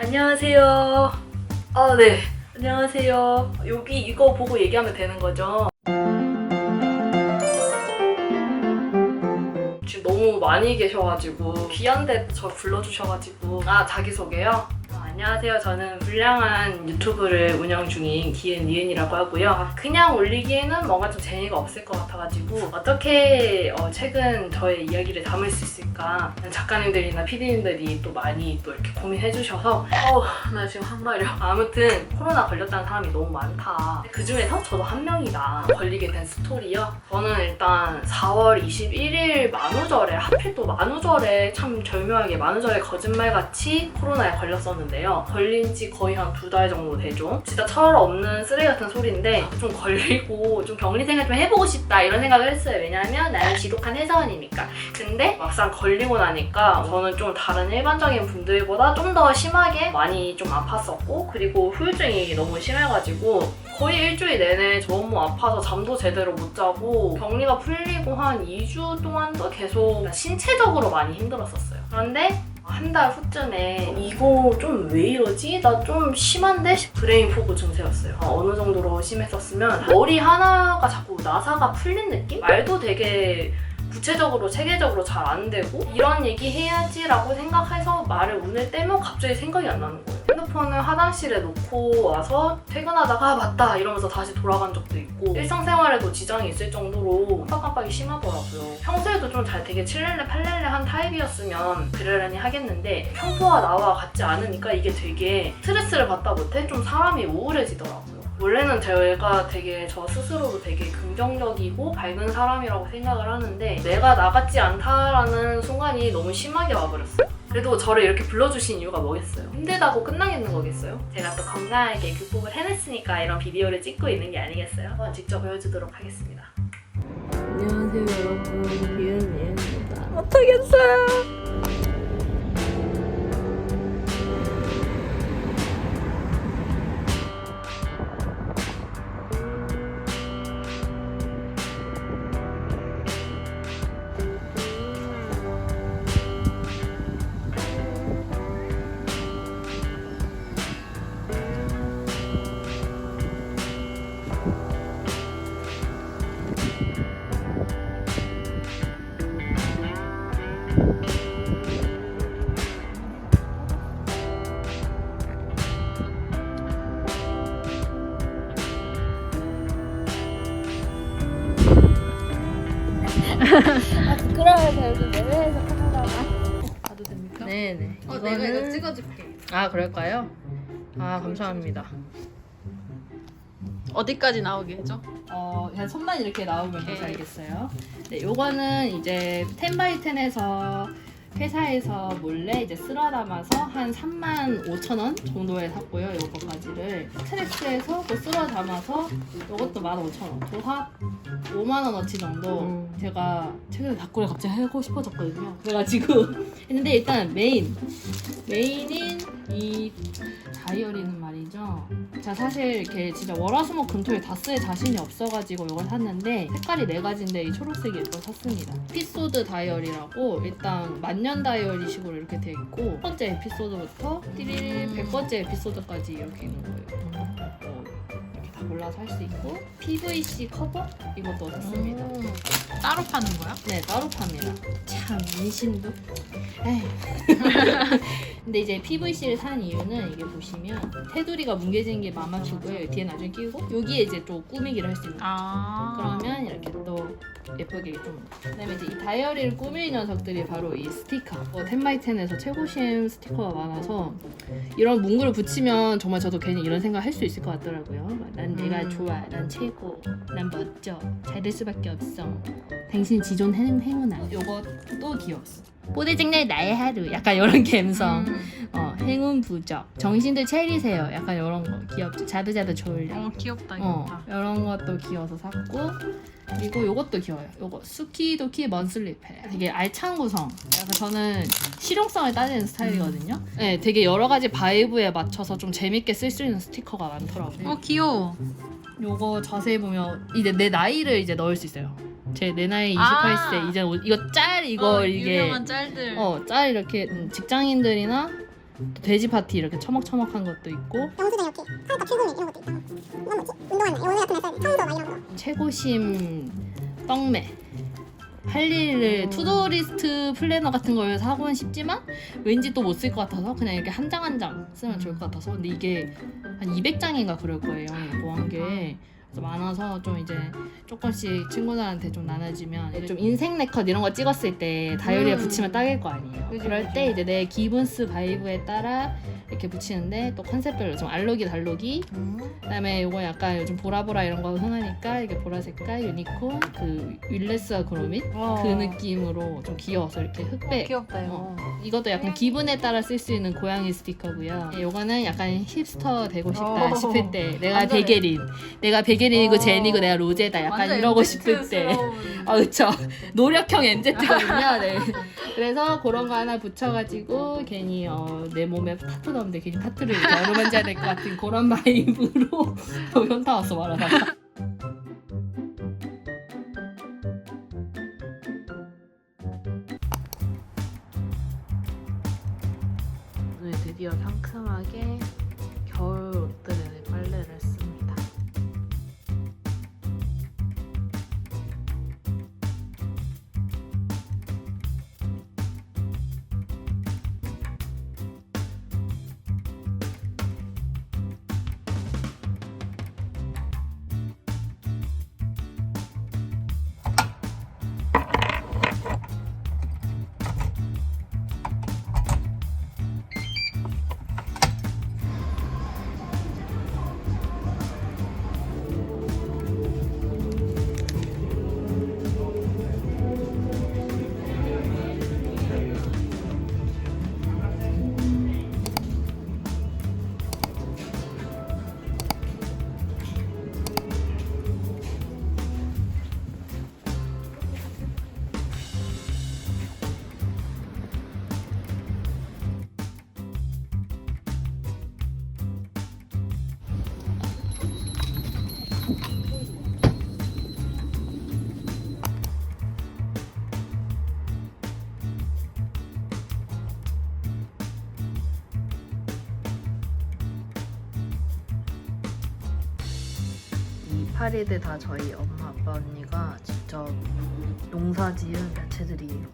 안녕하세요. 아, 네. 안녕하세요. 여기 이거 보고 얘기하면 되는 거죠? 지금 너무 많이 계셔가지고 귀한데 저 불러주셔가지고 아 자기소개요? 아, 안녕하세요. 저는 불량한 유튜브를 운영 중인 기은 니은이라고 하고요. 아, 그냥 올리기에는 뭔가 좀 재미가 없을 것 같아가지고 어떻게 어, 최근 저의 이야기를 담을 수 있을까 작가님들이나 PD님들이 또 많이 또 이렇게 고민해주셔서 어나 지금 한마려 아무튼 코로나 걸렸다는 사람이 너무 많다. 그 중에서 저도 한 명이다. 걸리게 된 스토리요. 저는 일단 4월 21일 만우절에 하필 또 만우절에 참 절묘하게 만우절에 거짓말같이 코로나에 걸렸었는데요. 걸린 지 거의 한 두 달 정도 되죠. 진짜 철 없는 쓰레기 같은 소리인데 좀 걸리고 좀 격리 생활 좀 해보고 싶다 이런 생각을 했어요. 왜냐하면 나는 지독한 회사원이니까. 근데 막상 걸리고 나니까 저는 좀 다른 일반적인 분들보다 좀 더 심하게 많이 좀 아팠었고 그리고 후유증이 너무 심해가지고 거의 일주일 내내 저 너무 아파서 잠도 제대로 못 자고 격리가 풀리고 한 2주 동안도 계속 신체적으로 많이 힘들었었어요. 그런데 한 달 후쯤에 이거 좀 왜 이러지? 나 좀 심한데? 브레인 포그 증세였어요. 어, 어느 정도로 심했었으면 머리 하나가 자꾸 나사가 풀린 느낌? 말도 되게 구체적으로 체계적으로 잘 안 되고 이런 얘기 해야지라고 생각해서 말을 오늘 떼면 갑자기 생각이 안 나는 거예요. 핸드폰을 화장실에 놓고 와서 퇴근하다가 아, 맞다 이러면서 다시 돌아간 적도 있고 일상생활에도 지장이 있을 정도로 깜빡깜빡이 심하더라고요. 평소에도 좀 잘 되게 칠렐레 팔렐레 한 타입이었으면 그러려니 하겠는데 평소와 나와 같지 않으니까 이게 되게 스트레스를 받다 못해 좀 사람이 우울해지더라고요. 원래는 제가 되게 저 스스로도 되게 긍정적이고 밝은 사람이라고 생각을 하는데 내가 나 같지 않다라는 순간이 너무 심하게 와버렸어요. 그래도 저를 이렇게 불러주신 이유가 뭐겠어요? 힘들다고 끝나겠는 거겠어요? 제가 또 건강하게 극복을 해냈으니까 이런 비디오를 찍고 있는 게 아니겠어요? 한번 직접 보여주도록 하겠습니다. 안녕하세요 여러분 기은이입니다 못하겠어요 아 부끄러워서 요즘 내외에서 카메라가 봐도 됩니까? 네네 어, 내가 이거 찍어줄게. 아 그럴까요? 아 감사합니다 어디까지 나오게 해줘? 어 그냥 손만 이렇게 나오면 오케이. 알겠어요 네 요거는 이제 10바이10에서 회사에서 몰래 이제 쓸어 담아서 한 3만 5천 원 정도에 샀고요. 요거까지를 스트레스에서 또 쓸어 담아서 요것도 1만 5천 원. 도합 5만 원어치 정도 제가 최근에 닭고를 갑자기 하고 싶어졌거든요. 그래가지고 했는데 일단 메인 메인인 이 다이어리는 말이죠. 자 사실 이렇게 진짜 월화수목 금토일 다 쓸 자신이 없어가지고 이걸 샀는데 색깔이 네 가지인데 이 초록색이 예뻐서 샀습니다. 에피소드 다이어리라고 일단 만년 다이어리식으로 이렇게 돼 있고 첫 번째 에피소드부터 띠리리 100번째 에피소드까지 이렇게 있는 거예요. 어, 이렇게 다 골라서 할 수 있고 PVC 커버 이것도 샀습니다. 따로 파는 거야? 네, 따로 팝니다. 참, 인심도. 에휴. 근데 이제 PVC를 산 이유는 이게 보시면 테두리가 뭉개진 게 마마큐고요. 뒤에 나중에 끼우고 여기에 이제 또 꾸미기를 할 수 있는 거예요. 아. 그러면 이렇게 또 예쁘게 좀. 그다음에 이제 이 다이어리를 꾸밀 녀석들이 바로 이 스티커. 어, 텐바이텐에서 최고심 스티커가 많아서 이런 문구를 붙이면 정말 저도 괜히 이런 생각 할 수 있을 것 같더라고요. 막, 난 내가 음. 좋아, 난 최고, 난 멋져, 잘 될 수밖에 없어. 당신 지존 행, 행운아. 요것도 귀여웠어. 뽀대쟁날 나의 하루. 약간 이런 감성. 음. 어, 행운 부적. 정신들 차리세요. 약간 이런 거 귀엽죠. 자도 졸려. 어 귀엽다 어, 귀엽다. 이런 것도 귀여워서 샀고 그리고 요것도 귀여워요. 요거 수키도키 먼슬리패. 되게 알찬 구성. 약간 저는 실용성을 따지는 스타일이거든요. 네, 되게 여러 가지 바이브에 맞춰서 좀 재밌게 쓸 수 있는 스티커가 많더라고요. 어 귀여워. 요거 자세히 보면 이제 내 나이를 이제 넣을 수 있어요. 제 내 나이 28세. 아. 이제 오- 이거 짤 이거 어, 이게 유명한 짤들. 어, 짤 이렇게 음, 직장인들이나 또 돼지 파티 이렇게 처먹처먹한 것도 있고. 영수증 이렇게 사회과 최고위 이런 것도 있고. 이건 뭐지? 운동하는 오늘 같은 날 써야 돼 청소 막 이런 거. 최고심 떡매. 할 일을 투도리스트 플래너 같은 걸 사고는 싶지만 왠지 또 못 쓸 것 같아서 그냥 이렇게 한 장 한 장 쓰면 좋을 것 같아서. 근데 이게 한 200장인가 그럴 거예요 모한 게 그래서 많아서 좀 이제 조금씩 친구들한테 좀 나눠주면 좀 인생 네컷 이런 거 찍었을 때 다이어리에 음. 붙이면 딱일 거 아니에요 그지. 때 이제 내 기분스 바이브에 따라 이렇게 붙이는데 또 컨셉별로 좀 알록이 달록이 그다음에 이거 약간 요즘 보라보라 이런 거 흔하니까 이게 보라 색깔 유니콘 그 윌레스와 그로밋 어. 그 느낌으로 좀 귀여워서 이렇게 흑백 귀엽다 이거. 이것도 약간 기분에 따라 쓸 수 있는 고양이 스티커고요. 네, 요거는 약간 힙스터 되고 싶다 어. 싶을 때 내가 완전 베게린, 내가 베게린이고 어. 제니고 내가 로제다 약간 완전 이러고 싶을 때. MZ스러운. 아 그쵸 노력형 MZ거든요. 네. 그래서 그런 거 하나 붙여가지고 괜히 어, 내 몸에 타투 넣는데 괜히 타투를 이렇게 어루만져야 될것 같은 그런 바이브로 저 현타 왔어 말하다가. 이 파리들 다 저희 엄마 아빠 언니가 직접 농사 지은 야채들이에요.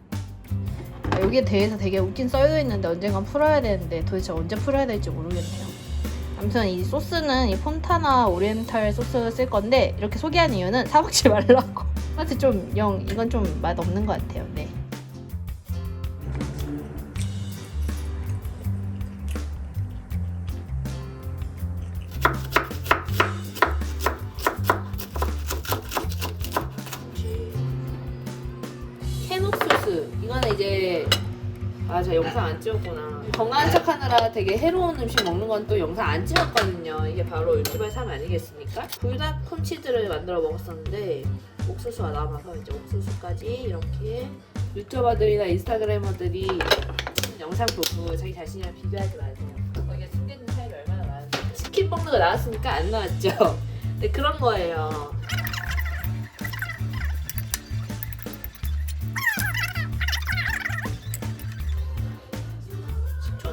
아, 여기에 대해서 되게 웃긴 썰도 있는데 언젠간 풀어야 되는데 도대체 언제 풀어야 될지 모르겠네요. 아무튼 이 소스는 이 폰타나 오리엔탈 소스 쓸 건데 이렇게 소개한 이유는 사 먹지 말라고. 사실 좀 영 이건 좀 맛 없는 것 같아요. 네. 이거는 이제 아저 영상 안 찍었구나. 건강한 척 하느라 되게 해로운 음식 먹는 건 또 영상 안 찍었거든요. 이게 바로 유튜버의 삶 아니겠습니까? 불닭 콘치즈를 만들어 먹었었는데 옥수수가 남아서 이제 옥수수까지 이렇게 유튜버들이나 인스타그래머들이 영상 보고 자기 자신이랑 비교하지 마세요 거기에 숨겨진 차이가 얼마나 많은지 치킨 먹는 거 나왔으니까 안 나왔죠? 근데 그런 거예요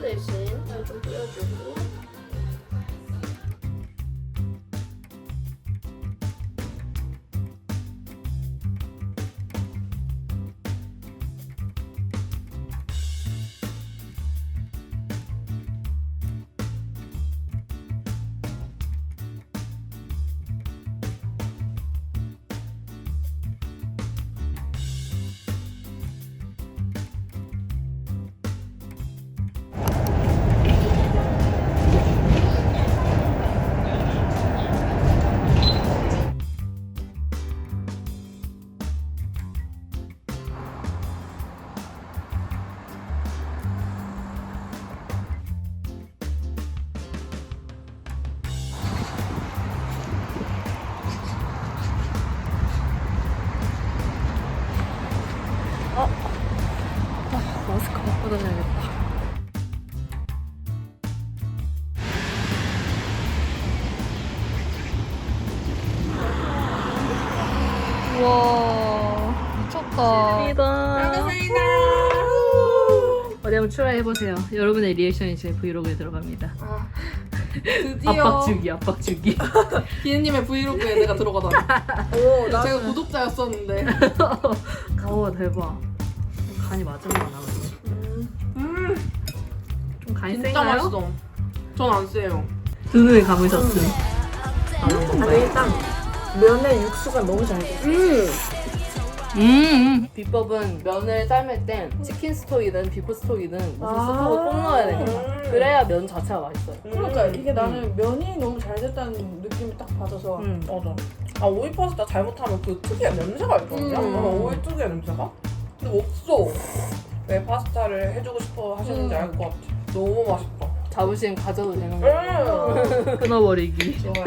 대신 좀 뿌려주고 와 미쳤다. 와 어디 한번 트라이해보세요. 여러분의 리액션이 제 브이로그에 들어갑니다. 드디어 압박 주기, 압박 주기. 기현님의 브이로그에 내가 들어가다. 오, 나 제가 구독자였었는데. 오 대박. 간이 거 하나 그지? 음, 좀 간이 진짜 센가요? 맛있어. 전 안 세요. 두 눈을 감으셨음. 아니 일단 면의 육수가 너무 잘 돼. 음. 음. 비법은 면을 삶을 땐 치킨 스톡이든 비프 스톡이든 무슨 아. 스톡을 꼭 넣어야 됩니다. 음. 그래야 면 자체가 맛있어요. 그러니까 이게 음. 나는 면이 너무 잘 됐다는 느낌이 딱 받아서 음. 맞아. 아 오이 파스타 잘못하면 그 특유의 냄새가 있거든요. 음. 어, 오이 특유의 냄새가. 근데 없어. 왜 파스타를 해주고 싶어 하시는지 음. 알것 같아. 너무 맛있다. 자부심 가져도 되는 거예요. 음. 끊어버리기. 좋아요.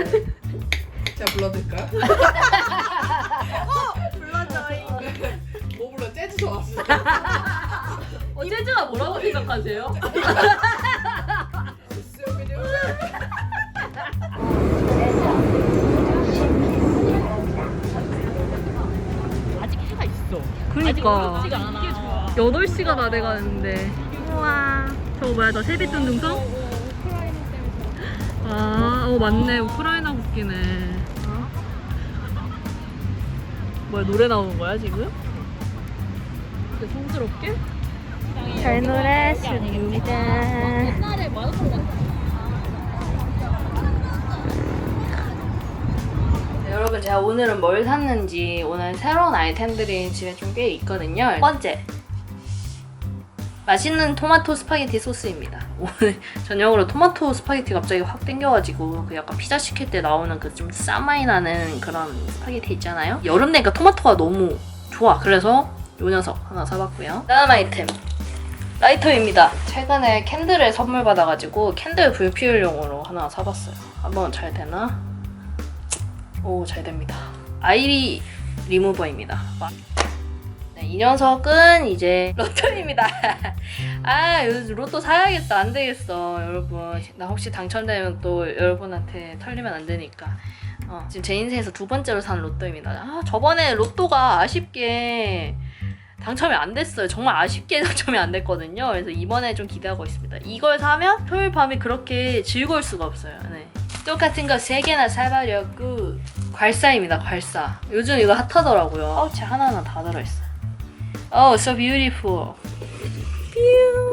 제가 불러드릴까요? 불러줘요. 뭐 불러? 재즈 좋아하시죠? 어, 재즈가 뭐라고 생각하세요? 아직 해가 있어. 그니까. 아직 않아. 8시가 다 돼가는데. 우와. 저거 뭐야, 저 세빛돈 등성? 아, 어, 맞네. 우크라이나 국기네. 어? 뭐야, 노래 나오는 거야, 지금? 이렇게 성스럽게? 잘 놀았습니다. 옛날에 마라톤 같아. 네, 여러분 제가 오늘은 뭘 샀는지 오늘 새로운 아이템들이 집에 좀 꽤 있거든요. 첫 번째 맛있는 토마토 스파게티 소스입니다. 오늘 저녁으로 토마토 스파게티 갑자기 확 땡겨가지고 그 약간 피자 시킬 때 나오는 그좀 쌈마이 나는 그런 스파게티 있잖아요. 여름 되니까 토마토가 너무 좋아. 그래서 요 녀석 하나 사봤고요. 다음 아이템 라이터입니다. 최근에 캔들을 선물 받아가지고 캔들 불 피울용으로 하나 사봤어요. 한번 잘 되나? 오, 잘 됩니다. 아이리 리무버입니다. 네, 이 녀석은 이제 로또입니다. 아, 로또 사야겠다. 안 되겠어, 여러분. 나 혹시 당첨되면 또 여러분한테 털리면 안 되니까. 어, 지금 제 인생에서 두 번째로 산 로또입니다. 아, 저번에 로또가 아쉽게 당첨이 안 됐어요. 정말 아쉽게 당첨이 안 됐거든요. 그래서 이번에 좀 기대하고 있습니다. 이걸 사면 토요일 밤이 그렇게 즐거울 수가 없어요. 네. 똑같은 거 3개나 사버렸고 괄사입니다. 괄사. 요즘 이거 핫하더라고요. 파우치 하나하나 다 들어있어요. Oh, so beautiful. 뾰.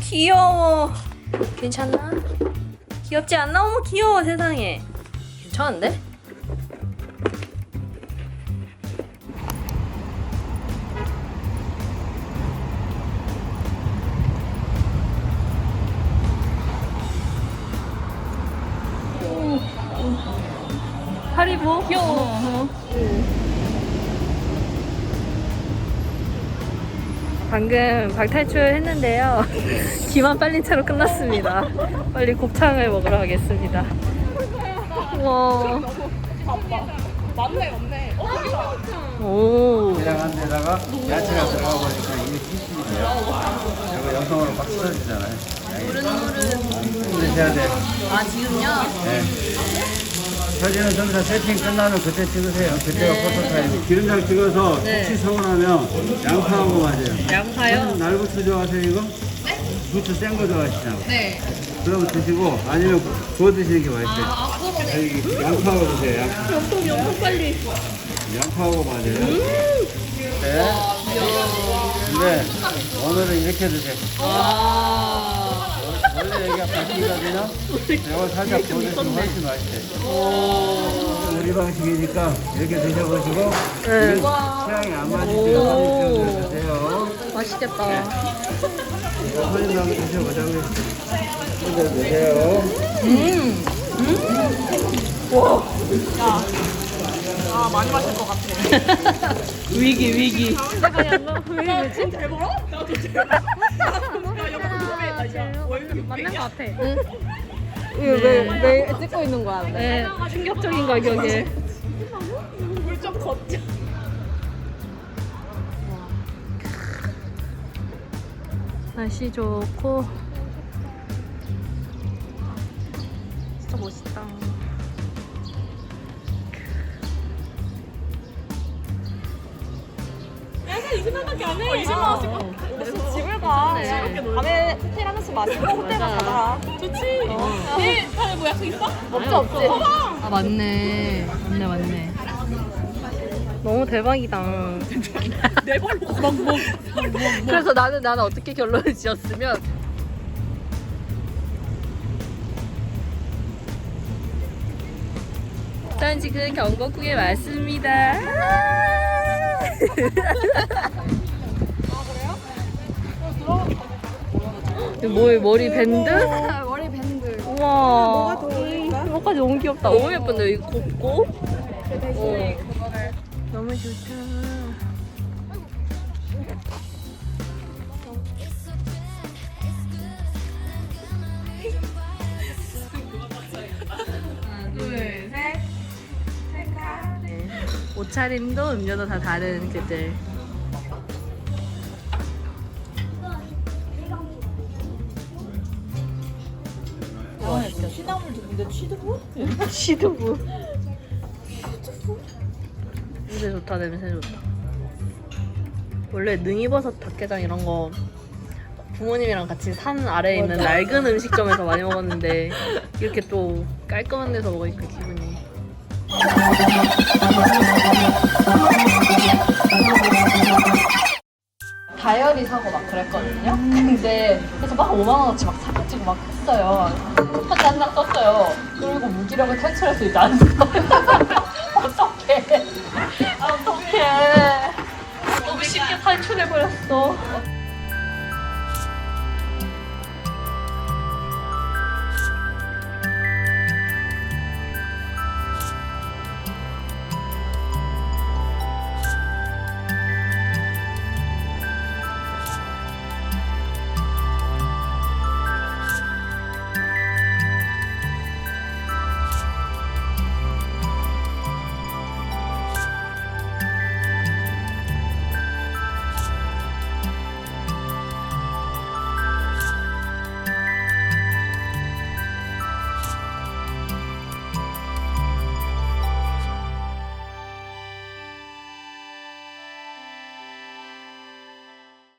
귀여워. 괜찮나? 귀엽지 않나? 너무 귀여워 세상에. 괜찮은데? 하리보? 귀여워. 방금 박탈출 했는데요. 기만 빨린 채로 끝났습니다. 빨리 곱창을 먹으러 가겠습니다. 와. 맞네, 맞네. 오. 그냥한 데다가 야채가 들어가 보니까 이게 기술이에요. 이거 영상으로 막 찢어지잖아요. 드셔야 돼. 아, 지금요? 네. 사진은 전부 다 세팅 끝나면 그때 찍으세요. 그때가 포토타임. 기름장 찍어서 네. 혹시 서운하면 양파하고 맞아요. 양파요? 날부추 좋아하세요 이거? 부추 센 거 좋아하시잖아요. 네. 그러면 드시고 아니면 구워 드시는 게 맛있어요. 아. 여기 양파하고 드세요. 양파. 엄청 엄청 빨리. 양파하고 맞아요. 음. 네. 근데 오늘은 이렇게 드세요. 아. 원래 여기가 바뀌거든요. 이거 살짝 구워주시면 훨씬 맛있어요. 우리 방식이니까 이렇게 드셔보시고 네. 취향이 안 맞으시면 오. 한입 정도 드세요. 맛있겠다. 이거 한입 드셔보자고요. 이거 드세요. 음. 아, 많이 마실 것 같아. 위기 위기. 맞는 것 같아. 왜, 왜 찍고 있는 거야? 네. 충격적인 가격에. 물좀 걷자. 날씨 좋고 진짜 멋있다. 어, 20만 원씩. 집을 가. 괜찮네. 그냥 밤에 호텔 하나씩 마시고 호텔만 맞아. 가자. 내일 다음에 뭐 약속 있어? 없지 없지. 아 맞네. 맞네 맞네. 너무 대박이다. 내 발로 막 뭐. 그래서 나는 나는 어떻게 결론을 지었으면 전 지금 경복궁에 왔습니다. 뭐 머리 밴드? 머리 밴드. 우와. 뭐가 더 어울릴까? 이거까지 너무 귀엽다. 너무 예쁜데 이거 곱고? 그 어. 너무 좋다. 옷차림도 음료도 다 다른 그들. 취나물 두부인데 취두부? 시두부. 냄새 좋다, 냄새 좋다. 원래 능이버섯 닭게장 이런 거 부모님이랑 같이 산 아래에 있는 낡은 음식점에서 많이 먹었는데 이렇게 또 깔끔한 데서 먹으니까 기분이. 그랬거든요. 근데 그래서 막 5만 원어치 막 사가지고 막 했어요. 편지 한장 썼어요. 그리고 무기력을 탈출해서 이제 안 써. 어떡해. 어떡해. 너무 쉽게 탈출해버렸어.